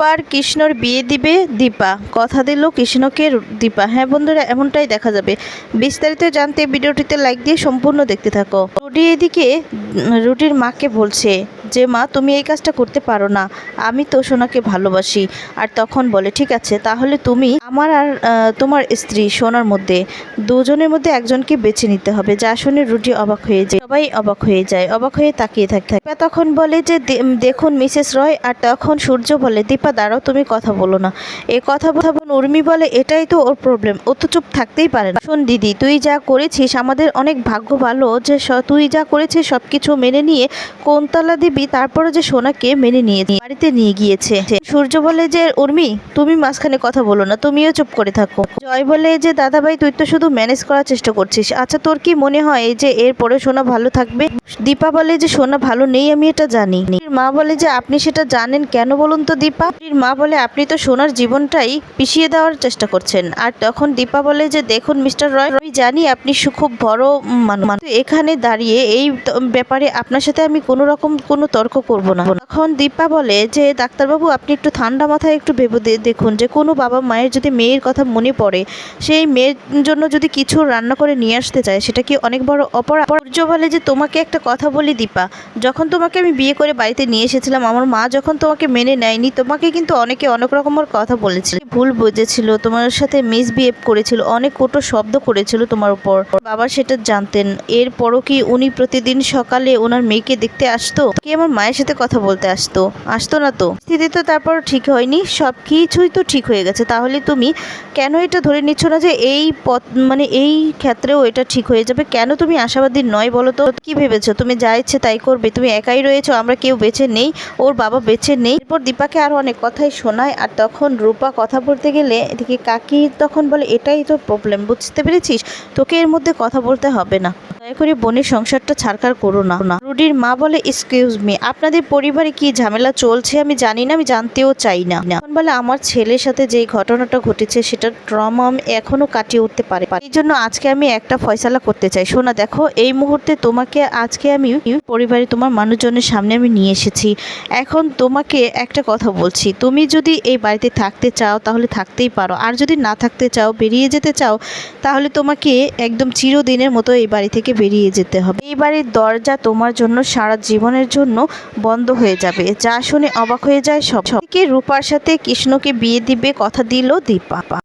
রূপার কৃষ্ণর বিয়ে দিবে দীপা। কথা দিল কৃষ্ণকে দীপা। হ্যাঁ বন্ধুরা, এমনটাই দেখা যাবে। বিস্তারিত জানতে ভিডিওটিতে লাইক দিয়ে সম্পূর্ণ দেখতে থাকো। রুডি এদিকে, রুটির মাকে বলছে যে, মা, তুমি এই কাজটা করতে পারো না। আমি তো সোনাকে ভালোবাসি। আর তখন বলে, ঠিক আছে, তাহলে তুমি আমার আর তোমার স্ত্রী সোনার মধ্যে দুজনের মধ্যে একজনকে বেছে নিতে হবে। যা শুনে রুটি অবাক হয়ে যায়। সবাই অবাক হয়ে যায়, অবাক হয়ে তাকিয়ে থাকে দীপা তখন বলে যে দেখুন মিসেস রয়, আর তখন সূর্য বলে, দীপা, দাঁড়াও, তুমি কথা বলো না। এ কথা কথা উর্মি বলে, এটাই তো ওর প্রবলেম ও তো চুপ থাকতেই পারে না। শোন দিদি, তুই যা করেছিস, আমাদের অনেক ভাগ্য ভালো, যে তুই যা করেছিস সব কিছু মেনে নিয়ে কোনতলা দিবি, তারপরে যে সোনাকে মেনে নিয়ে বাড়িতে নিয়ে গিয়েছে। সূর্য বলে যে, উর্মি, তুমি মাঝখানে কথা বলো না, তুমিও চুপ করে থাকো। জয় বলে যে, দাদাভাই, তুই তো শুধু ম্যানেজ করার চেষ্টা করছিস। আচ্ছা তোর কি মনে হয় যে, এরপরে সোনা ভালো থাকবে? দীপা বলে যে, সোনা ভালো নেই, আমি এটা জানি। মা বলে যে, আপনি সেটা জানেন কেন বলুন তো দীপা? মা বলে, আপনি তো সোনার জীবনটাই পিছিয়ে দেওয়ার চেষ্টা করছেন। আর তখন দীপা বলে যে, দেখুন মিস্টার রয়, আমি জানি আপনি খুব বড় মানুষ। এখানে দাঁড়িয়ে এই ব্যাপারে আপনার সাথে আমি কোনো রকম কোনো তর্ক করব না। তখন দীপা বলে যে, ডাক্তারবাবু, আপনি একটু ঠান্ডা মাথায় একটু ভেবে দেখুন যে, কোনো বাবা মায়ের যদি মেয়ের কথা মনে পড়ে, সেই মেয়ের জন্য যদি কিছু রান্না করে নিয়ে আসতে চায়, সেটা কি অনেক বড় অপরাধ? বলে যে তোমাকে একটা কথা বলি দীপা, যখন তোমাকে আমি বিয়ে করে বাড়িতে নিয়ে এসেছিলাম, আমার মা যখন তোমাকে মেনে নেয়নি, তোমাকে কিন্তু অনেকে অনেক রকমের কথা বলেছিল। ভুল বুঝেছিল, তোমার সাথে মিসবিহেভ করেছিল, অনেক কটু শব্দ করেছিল তোমার উপর। বাবা সেটা জানতেন। এরপরও কি উনি প্রতিদিন সকালে ওনার মেয়েকে দেখতে আসতো? কি আমার মায়ের সাথে কথা বলতে আসতো? আসতো না তো। স্থিতি তো তারপর ঠিক হয়নি। সব কিছুই তো ঠিক হয়ে গেছে। তাহলে তুমি কেন এটা ধরে নিচ্ছ না যে এই পথ মানে এই ক্ষেত্রেও এটা ঠিক হয়ে যাবে? কেন তুমি আশাবাদী নয় বলো কি ভেবেছো? তুমি যা ইচ্ছে তাই করবে। তুমি একাই রয়েছো, আমরা কেউ বেঁচে নেই, ওর বাবা বেঁচে নেই। এরপর দীপাকে আরও অনেক কথাই শোনায়, আর তখন রূপা কথা বলতে গেলে এদিকে কাকি তখন বলে, এটাই তো প্রবলেম বুঝতে পেরেছিস? তোকে এর মধ্যে কথা বলতে হবে না। দয়া করে বোনের সংসারটা ছাড়কার করো না। রুডির মা বলে এক্সকিউজ মি আপনাদের পরিবারে কি ঝামেলা চলছে? আমি জানি না, আমি জানতেও চাই না। এখন বলে, আমার ছেলের সাথে যেই ঘটনাটা ঘটেছে সেটা ট্রমা এখনও কাটিয়ে উঠতে পারে এই জন্য আজকে আমি একটা ফয়সালা করতে চাই। শোনা, দেখো, এই মুহূর্তে তোমাকে আজকে আমি পরিবারে তোমার মানুষজনের সামনে আমি নিয়ে এসেছি। এখন তোমাকে একটা কথা বলছি। তুমি যদি এই বাড়িতে থাকতে চাও, তাহলে থাকতেই পারো। আর যদি না থাকতে চাও, বেরিয়ে যেতে চাও, তাহলে তোমাকে একদম চিরদিনের মতো এই বাড়ি থেকে বেরিয়ে যেতে হবে। এই বাড়ির দরজা তোমার জন্য সারা জীবনের জন্য বন্ধ হয়ে যাবে। যা শুনে অবাক হয়ে যায় সব। থেকে রূপার সাথে কৃষ্ণকে বিয়ে দিবে কথা দিল দীপা।